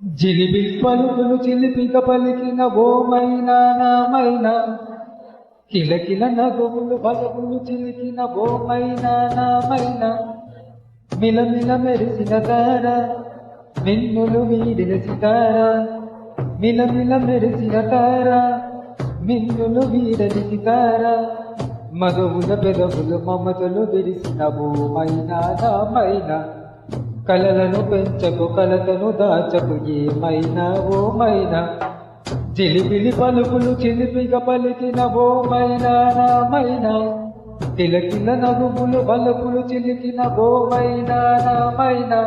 జిలిబి పలుకులు చిలిపిక పలికిన ఓమైనా నామైనా కిలకిల నగుములు బలములు చిలికిన ఓమైనా నామైనా మిలమిల మెరిసిన తార మిన్నులు వీడిన సితార మిలమిల మెరిసిన తార మిన్నులు వీడని సితార మగవుల పెదవులు మమతలు విరిసిన ఓమైనా నామైనా. కలలను పెంచకు కలతను దాచకు ఏమైనా ఓమైనా? చిలిపిలి పలుకులు చిలిపిగా పలికిన ఓమైనా నామైనా? కిలకిల నగుములు బలుకులు చిలికిన ఓమైనా నామైనా?